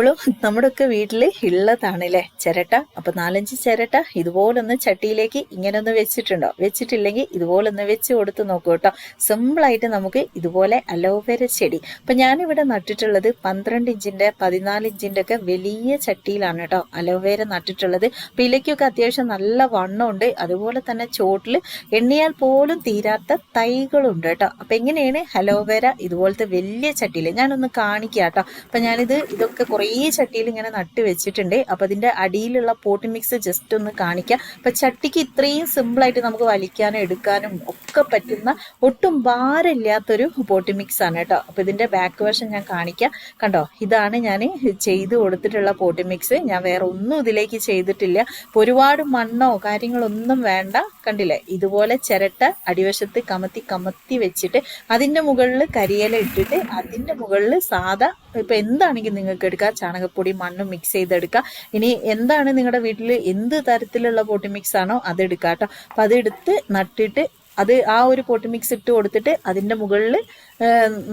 ഇപ്പോഴും നമ്മുടെയൊക്കെ വീട്ടിൽ ഉള്ളതാണ് അല്ലേ ചിരട്ട. അപ്പൊ നാലഞ്ച് ചിരട്ട ഇതുപോലൊന്ന് ചട്ടിയിലേക്ക് ഇങ്ങനെ ഒന്ന് വെച്ചിട്ടുണ്ടോ? വെച്ചിട്ടില്ലെങ്കിൽ ഇതുപോലൊന്ന് വെച്ച് കൊടുത്ത് നോക്കൂ കേട്ടോ. സിമ്പിൾ ആയിട്ട് നമുക്ക് ഇതുപോലെ അലോവേര ചെടി. അപ്പൊ ഞാനിവിടെ നട്ടിട്ടുള്ളത് പന്ത്രണ്ട് ഇഞ്ചിന്റെ പതിനാല് ഇഞ്ചിന്റെ ഒക്കെ വലിയ ചട്ടിയിലാണ് കേട്ടോ അലോവേര നട്ടിട്ടുള്ളത്. അപ്പൊ ഇലയ്ക്കൊക്കെ അത്യാവശ്യം നല്ല വണ്ണമുണ്ട്. അതുപോലെ തന്നെ ചോട്ടിൽ എണ്ണിയാൽ പോലും തീരാത്ത തൈകളുണ്ട് കേട്ടോ. അപ്പൊ എങ്ങനെയാണ് അലോവേര ഇതുപോലത്തെ വലിയ ചട്ടിയിൽ ഞാനൊന്ന് കാണിക്കാം കേട്ടോ. അപ്പൊ ഞാനിത് ഇതൊക്കെ കുറേ ചട്ടിയിൽ ഇങ്ങനെ നട്ട് വെച്ചിട്ടുണ്ട്. അപ്പൊ അതിന്റെ അടിയിലുള്ള പോട്ടി മിക്സ് ജസ്റ്റ് ഒന്ന് കാണിക്കാം. അപ്പൊ ചട്ടിക്ക് ഇത്രയും സിമ്പിൾ ആയിട്ട് നമുക്ക് വലിക്കാനും എടുക്കാനും ഒക്കെ പറ്റുന്ന ഒട്ടും ഭാരമില്ലാത്തൊരു പോട്ടി മിക്സ് ആണ് കേട്ടോ. അപ്പൊ ഇതിന്റെ ബാക്ക് വശം ഞാൻ കാണിക്കാം. കണ്ടോ? ഇതാണ് ഞാൻ ചെയ്ത് കൊടുത്തിട്ടുള്ള പോട്ടി മിക്സ് ഞാൻ വേറെ ഒന്നും ഇതിലേക്ക് ചെയ്തിട്ടില്ല. ഒരുപാട് മണ്ണോ കാര്യങ്ങളൊന്നും വേണ്ട. കണ്ടില്ലേ? ഇതുപോലെ ചിരട്ട അടിവശത്ത് കമത്തി കമത്തി വെച്ചിട്ട് അതിന്റെ മുകളിൽ കരിയില ഇട്ടിട്ട് അതിന്റെ മുകളിൽ സാധാ ഇപ്പൊ എന്താണെങ്കിലും നിങ്ങൾക്ക് എടുക്കാം ചാണകപ്പൊടി മണ്ണും മിക്സ് ചെയ്തെടുക്കാം ഇനി എന്താണ് നിങ്ങളുടെ വീട്ടിൽ എന്ത് തരത്തിലുള്ള പൊട്ടി മിക്സ് ആണോ അത് എടുക്കാം കേട്ടോ. അപ്പൊ അതെടുത്ത് നട്ടിട്ട് അത് ആ ഒരു പൊട്ടി മിക്സ് ഇട്ട് കൊടുത്തിട്ട് അതിന്റെ മുകളിൽ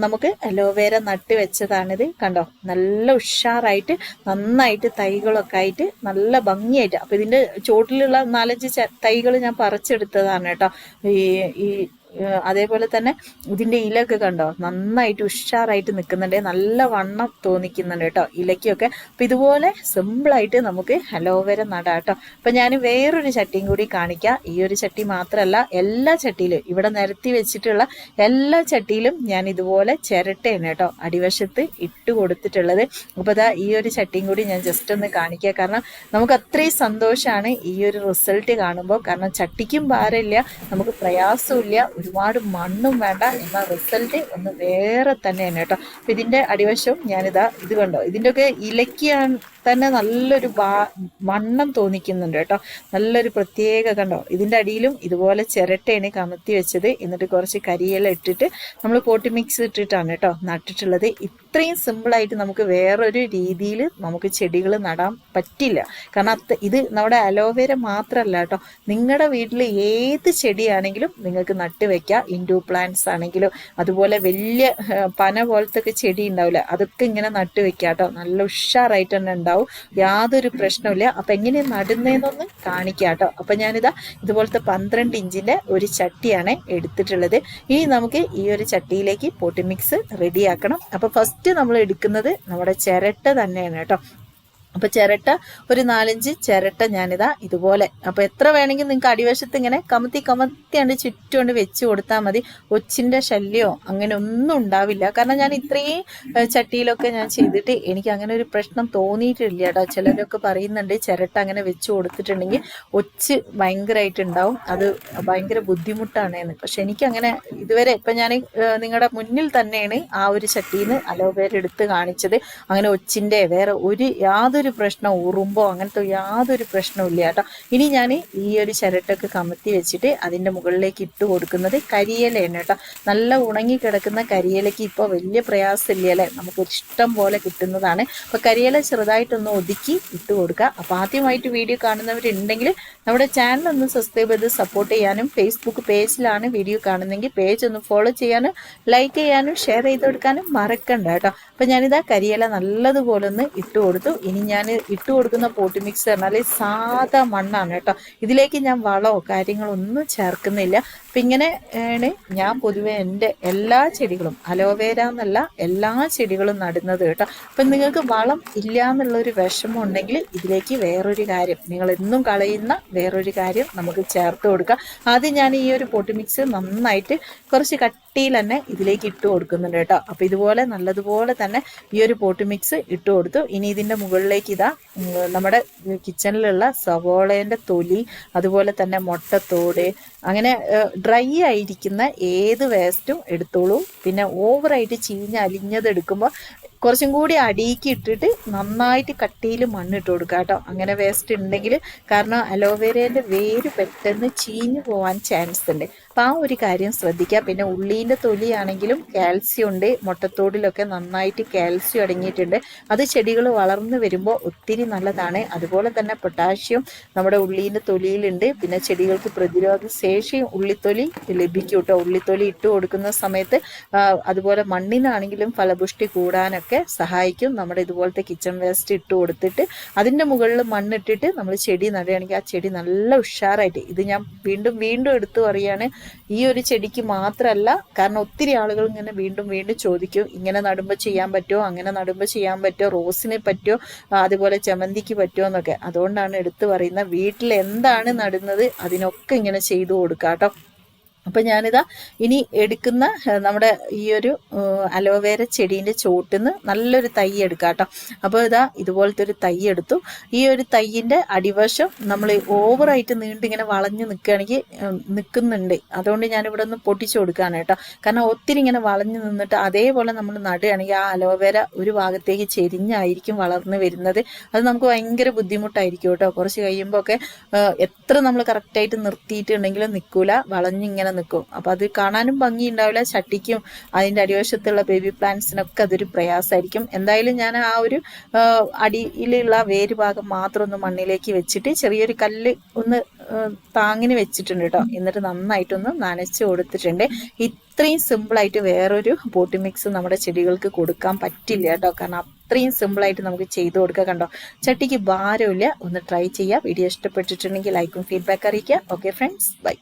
നമുക്ക് അലോവേര നട്ട് വെച്ചതാണിത് കണ്ടോ? നല്ല ഉഷാറായിട്ട് നന്നായിട്ട് തൈകളൊക്കെ ആയിട്ട് നല്ല ഭംഗിയായിട്ട്. അപ്പൊ ഇതിന്റെ ചോട്ടിലുള്ള നാലഞ്ച് തൈകൾ ഞാൻ പറിച്ചെടുത്തതാണ് കേട്ടോ. ഈ ഈ അതേപോലെ തന്നെ ഇതിന്റെ ഇലയൊക്കെ കണ്ടോ? നന്നായിട്ട് ഉഷാറായിട്ട് നിൽക്കുന്നുണ്ട് നല്ല വണ്ണം തോന്നിക്കുന്നുണ്ട് കേട്ടോ ഇലയ്ക്കൊക്കെ. അപ്പൊ ഇതുപോലെ സിമ്പിളായിട്ട് നമുക്ക് അലോവേര നടാം കേട്ടോ. അപ്പൊ ഞാൻ വേറൊരു ചട്ടിയും കൂടി കാണിക്കാം. ഈ ഒരു ചട്ടി മാത്രമല്ല എല്ലാ ചട്ടിയിലും ഇവിടെ നിരത്തി വെച്ചിട്ടുള്ള എല്ലാ ചട്ടിയിലും ഞാൻ ഇതുപോലെ ചിരട്ടയാണ് കേട്ടോ അടിവശത്ത് ഇട്ട് കൊടുത്തിട്ടുള്ളത്. അപ്പൊ ദാ ഈ ഒരു ചട്ടിയും കൂടി ഞാൻ ജസ്റ്റ് ഒന്ന് കാണിക്കാം. കാരണം നമുക്ക് അത്രയും സന്തോഷമാണ് ഈ ഒരു റിസൾട്ട് കാണുമ്പോൾ. കാരണം ചട്ടിക്കും ഭാരമില്ല നമുക്ക് പ്രയാസമില്ല ഒരുപാട് മണ്ണും വേണ്ട. എന്നാൽ റിസൾട്ട് ഒന്ന് വേറെ തന്നെയാണ് കേട്ടോ. അപ്പൊ ഇതിന്റെ അടിവശവും ഞാനിതാ ഇത് കണ്ടോ. ഇതിന്റെ ഒക്കെ ഇലയ്ക്കാണ് തന്നെ നല്ലൊരു വണ്ണം തോന്നിക്കുന്നുണ്ട് കേട്ടോ. നല്ലൊരു പ്രത്യേക കണ്ടോ ഇതിന്റെ അടിയിലും ഇതുപോലെ ചിരട്ടയാണ് കമത്തി വെച്ചത്. എന്നിട്ട് കുറച്ച് കരിയില ഇട്ടിട്ട് നമ്മൾ പോട്ടി മിക്സ് ഇട്ടിട്ടാണ് കേട്ടോ നട്ടിട്ടുള്ളത്. ഇത്രയും സിമ്പിളായിട്ട് നമുക്ക് വേറൊരു രീതിയിൽ നമുക്ക് ചെടികൾ നടാൻ പറ്റില്ല. കാരണം ഇത് നമ്മുടെ അലോവേര മാത്രമല്ല കേട്ടോ. നിങ്ങളുടെ വീട്ടിൽ ഏത് ചെടിയാണെങ്കിലും നിങ്ങൾക്ക് നട്ട് വെക്കാം. പ്ലാന്റ്സ് ആണെങ്കിലും അതുപോലെ വലിയ പന പോലത്തെ ചെടി ഉണ്ടാവില്ല അതൊക്കെ ഇങ്ങനെ നട്ട് വെക്കാം കേട്ടോ. നല്ല ഉഷാറായിട്ട് തന്നെ ഉണ്ടാവും. യാതൊരു പ്രശ്നമില്ല അപ്പം എങ്ങനെ നടുന്നതെന്നൊന്ന് കാണിക്കാം കേട്ടോ അപ്പം ഞാനിതാ ഇതുപോലത്തെ പന്ത്രണ്ട് ഇഞ്ചിന്റെ ഒരു ചട്ടിയാണ് എടുത്തിട്ടുള്ളത്. ഇനി നമുക്ക് ഈ ഒരു ചട്ടിയിലേക്ക് പോട്ടി മിക്സ് റെഡിയാക്കണം അപ്പം ഫസ്റ്റ് നമ്മൾ എടുക്കുന്നത് നമ്മുടെ ചിരട്ട തന്നെയാണ് കേട്ടോ. അപ്പൊ ചിരട്ട ഒരു നാലഞ്ച് ചിരട്ട ഞാനിതാ ഇതുപോലെ. അപ്പൊ എത്ര വേണമെങ്കിൽ നിങ്ങൾക്ക് അടിവശത്ത് ഇങ്ങനെ കമത്തി കമത്തിയാണ്ട് ചുറ്റുകൊണ്ട് വെച്ച് കൊടുത്താൽ മതി. ഒച്ചിന്റെ ശല്യമോ അങ്ങനെ ഒന്നും ഉണ്ടാവില്ല. കാരണം ഞാൻ ഇത്രയും ചട്ടിയിലൊക്കെ ഞാൻ ചെയ്തിട്ട് എനിക്ക് അങ്ങനെ ഒരു പ്രശ്നം തോന്നിയിട്ടില്ല കേട്ടോ. ചിലരൊക്കെ പറയുന്നുണ്ട് ചിരട്ട അങ്ങനെ വെച്ച് കൊടുത്തിട്ടുണ്ടെങ്കിൽ ഒച്ച് ഭയങ്കരമായിട്ട് ഉണ്ടാവും. അത് ഭയങ്കര ബുദ്ധിമുട്ടാണ് എന്ന് പക്ഷെ എനിക്കങ്ങനെ ഇതുവരെ ഇപ്പൊ ഞാൻ നിങ്ങളുടെ മുന്നിൽ തന്നെയാണ് ആ ഒരു ചട്ടിയിൽ നിന്ന് അലോവേര എടുത്ത് കാണിച്ചത്. അങ്ങനെ ഒച്ചിന്റെ വേറെ ഒരു യാതൊരു പ്രശ്നം ഉറുമ്പോ അങ്ങനത്തെ യാതൊരു പ്രശ്നവും ഇല്ല കേട്ടോ. ഇനി ഞാൻ ഈ ഒരു ചിരട്ടൊക്കെ കമത്തി വെച്ചിട്ട് അതിന്റെ മുകളിലേക്ക് ഇട്ട് കൊടുക്കുന്നത് കരിയിലയാണ് കേട്ടോ. നല്ല ഉണങ്ങി കിടക്കുന്ന കരിയിലയ്ക്ക് ഇപ്പോൾ വലിയ പ്രയാസമില്ല അല്ലേ? നമുക്ക് ഇഷ്ടം പോലെ കിട്ടുന്നതാണ്. അപ്പോൾ കരിയില ചെറുതായിട്ടൊന്ന് ഒതുക്കി ഇട്ട് കൊടുക്കുക. അപ്പോൾ ആദ്യമായിട്ട് വീഡിയോ കാണുന്നവരുണ്ടെങ്കിൽ നമ്മുടെ ചാനൽ ഒന്ന് സബ്സ്ക്രൈബ് ചെയ്ത് സപ്പോർട്ട് ചെയ്യാനും ഫേസ്ബുക്ക് പേജിലാണ് വീഡിയോ കാണുന്നെങ്കിൽ പേജ് ഒന്ന് ഫോളോ ചെയ്യാനും ലൈക്ക് ചെയ്യാനും ഷെയർ ചെയ്ത് കൊടുക്കാനും മറക്കണ്ട കേട്ടോ. അപ്പൊ ഞാനിതാ കരിയില നല്ലതുപോലെ ഒന്ന് ഇട്ട് കൊടുത്തു. ഇനി ഞാൻ ഇട്ട് കൊടുക്കുന്ന പോട്ടി മിക്സ് എന്നാൽ സാധാ മണ്ണാണ് കേട്ടോ. ഇതിലേക്ക് ഞാൻ വളമോ കാര്യങ്ങളോ ഒന്നും ചേർക്കുന്നില്ല. അപ്പൊ ഇങ്ങനെ ആണ് ഞാൻ പൊതുവെ എന്റെ എല്ലാ ചെടികളും അലോവേര എന്നല്ല എല്ലാ ചെടികളും നടുന്നത് കേട്ടോ. അപ്പം നിങ്ങൾക്ക് വളം ഇല്ല എന്നുള്ളൊരു വിഷമം ഉണ്ടെങ്കിൽ ഇതിലേക്ക് വേറൊരു കാര്യം നിങ്ങൾ എന്നും കളയുന്ന വേറൊരു കാര്യം നമുക്ക് ചേർത്ത് കൊടുക്കാം. ആദ്യം ഞാൻ ഈ ഒരു പൊട്ടി മിക്സ് നന്നായിട്ട് കുറച്ച് കട്ടിയിൽ തന്നെ ഇതിലേക്ക് ഇട്ട് കൊടുക്കുന്നുണ്ട് കേട്ടോ. അപ്പം ഇതുപോലെ നല്ലതുപോലെ തന്നെ ഈ ഒരു പോട്ട് മിക്സ് ഇട്ട് കൊടുത്തു. ഇനി ഇതിന്റെ മുകളിലേക്ക് ഇതാ നമ്മുടെ കിച്ചണിലുള്ള സവോളേന്റെ തൊലി അതുപോലെ തന്നെ മുട്ടത്തോട് അങ്ങനെ ഡ്രൈ ആയിരിക്കുന്ന ഏത് വേസ്റ്റും എടുത്തോളൂ. പിന്നെ ഓവറായിട്ട് ചീഞ്ഞ് അലിഞ്ഞത് എടുക്കുമ്പോൾ കുറച്ചും കൂടി അടിയിക്ക് ഇട്ടിട്ട് നന്നായിട്ട് കട്ടിയിൽ മണ്ണിട്ട് കൊടുക്കുക കേട്ടോ. അങ്ങനെ വേസ്റ്റ് ഉണ്ടെങ്കിൽ കാരണം അലോവേരേന്റെ വേര് പെട്ടെന്ന് ചീഞ്ഞു പോകാൻ ചാൻസ് ഉണ്ട്. അപ്പം ആ ഒരു കാര്യം ശ്രദ്ധിക്കുക പിന്നെ ഉള്ളീന്റെ തൊലിയാണെങ്കിലും കാൽസ്യം ഉണ്ട്. മുട്ടത്തോടിലൊക്കെ നന്നായിട്ട് കാൽസ്യം അടങ്ങിയിട്ടുണ്ട്. അത് ചെടികൾ വളർന്നു വരുമ്പോൾ ഒത്തിരി നല്ലതാണ്. അതുപോലെ തന്നെ പൊട്ടാഷ്യം നമ്മുടെ ഉള്ളീന്റെ തൊലിയിലുണ്ട്. പിന്നെ ചെടികൾക്ക് പ്രതിരോധ ശേഷിയും ഉള്ളിത്തൊലി ലഭിക്കും കേട്ടോ. ഉള്ളിത്തൊലി ഇട്ട് കൊടുക്കുന്ന സമയത്ത് അതുപോലെ മണ്ണിനാണെങ്കിലും ഫലപുഷ്ടി കൂടാനൊക്കെ സഹായിക്കും. നമ്മുടെ ഇതുപോലത്തെ കിച്ചൺ വേസ്റ്റ് ഇട്ട് കൊടുത്തിട്ട് അതിന്റെ മുകളിൽ മണ്ണിട്ടിട്ട് നമ്മൾ ചെടി നടുകയാണെങ്കിൽ ആ ചെടി നല്ല ഉഷാറായിട്ട് ഇത് ഞാൻ വീണ്ടും വീണ്ടും എടുത്തു പറയാണ് ഈ ഒരു ചെടിക്ക് മാത്രമല്ല കാരണം ഒത്തിരി ആളുകൾ ഇങ്ങനെ വീണ്ടും വീണ്ടും ചോദിക്കും ഇങ്ങനെ നടുമ്പോൾ ചെയ്യാൻ പറ്റുമോ അങ്ങനെ നടുമ്പോൾ ചെയ്യാൻ പറ്റുമോ റോസിനെ പറ്റുമോ അതുപോലെ ചമന്തിക്ക് പറ്റുമോ എന്നൊക്കെ. അതുകൊണ്ടാണ് എടുത്തു പറയുന്നത് വീട്ടിൽ എന്താണ് നടുന്നത് അതിനൊക്കെ ഇങ്ങനെ ചെയ്തു കൊടുക്കാം കേട്ടോ അപ്പം ഞാനിതാ ഇനി എടുക്കുന്ന നമ്മുടെ ഈ ഒരു അലോവേര ചെടീന്റെ ചോട്ടിന്ന് നല്ലൊരു തൈ എടുക്കാം കേട്ടോ. അപ്പോൾ ഇതാ ഇതുപോലത്തെ ഒരു തൈ എടുത്തു. ഈ ഒരു തൈയിന്റെ അടിവശം നമ്മൾ ഓവറായിട്ട് നീണ്ടിങ്ങനെ വളഞ്ഞ് നിൽക്കുകയാണെങ്കിൽ നിൽക്കുന്നുണ്ട് അതുകൊണ്ട് ഞാനിവിടെ ഒന്ന് പൊട്ടിച്ചു കൊടുക്കുകയാണ് കേട്ടോ. കാരണം ഒത്തിരി ഇങ്ങനെ വളഞ്ഞു നിന്നിട്ട് അതേപോലെ നമ്മൾ നടുകയാണെങ്കിൽ ആ അലോവേര ഒരു ഭാഗത്തേക്ക് ചെരിഞ്ഞായിരിക്കും വളർന്നു വരുന്നത്. അത് നമുക്ക് ഭയങ്കര ബുദ്ധിമുട്ടായിരിക്കും കേട്ടോ. കുറച്ച് കഴിയുമ്പോൾ ഒക്കെ എത്ര നമ്മൾ കറക്റ്റായിട്ട് നിർത്തിയിട്ടുണ്ടെങ്കിലും നിൽക്കൂല. വളഞ്ഞിങ്ങനെ നിൽക്കും. അപ്പോൾ അത് കാണാനും ഭംഗി ഉണ്ടാവില്ല ചട്ടിക്കും അതിന്റെ അടിവശത്തുള്ള ബേബി പ്ലാന്റ്സിനൊക്കെ അതൊരു പ്രയാസമായിരിക്കും. എന്തായാലും ഞാൻ ആ ഒരു അടിയിലുള്ള വേര് ഭാഗം മാത്രം ഒന്ന് മണ്ണിലേക്ക് വെച്ചിട്ട് ചെറിയൊരു കല്ല് ഒന്ന് താങ്ങിന് വെച്ചിട്ടുണ്ട് കേട്ടോ. എന്നിട്ട് നന്നായിട്ടൊന്ന് നനച്ച് കൊടുത്തിട്ടുണ്ട്. ഇത്രയും സിമ്പിളായിട്ട് വേറൊരു പോട്ടി മിക്സ് നമ്മുടെ ചെടികൾക്ക് കൊടുക്കാൻ പറ്റില്ല കേട്ടോ. കാരണം അത്രയും സിമ്പിളായിട്ട് നമുക്ക് ചെയ്തു കൊടുക്കുക കണ്ടോ. ചട്ടിക്ക് ഭാരമില്ല. ഒന്ന് ട്രൈ ചെയ്യുക വീഡിയോ ഇഷ്ടപ്പെട്ടിട്ടുണ്ടെങ്കിൽ ലൈക്കും ഫീഡ്ബാക്ക് അറിയിക്കുക. Okay friends bye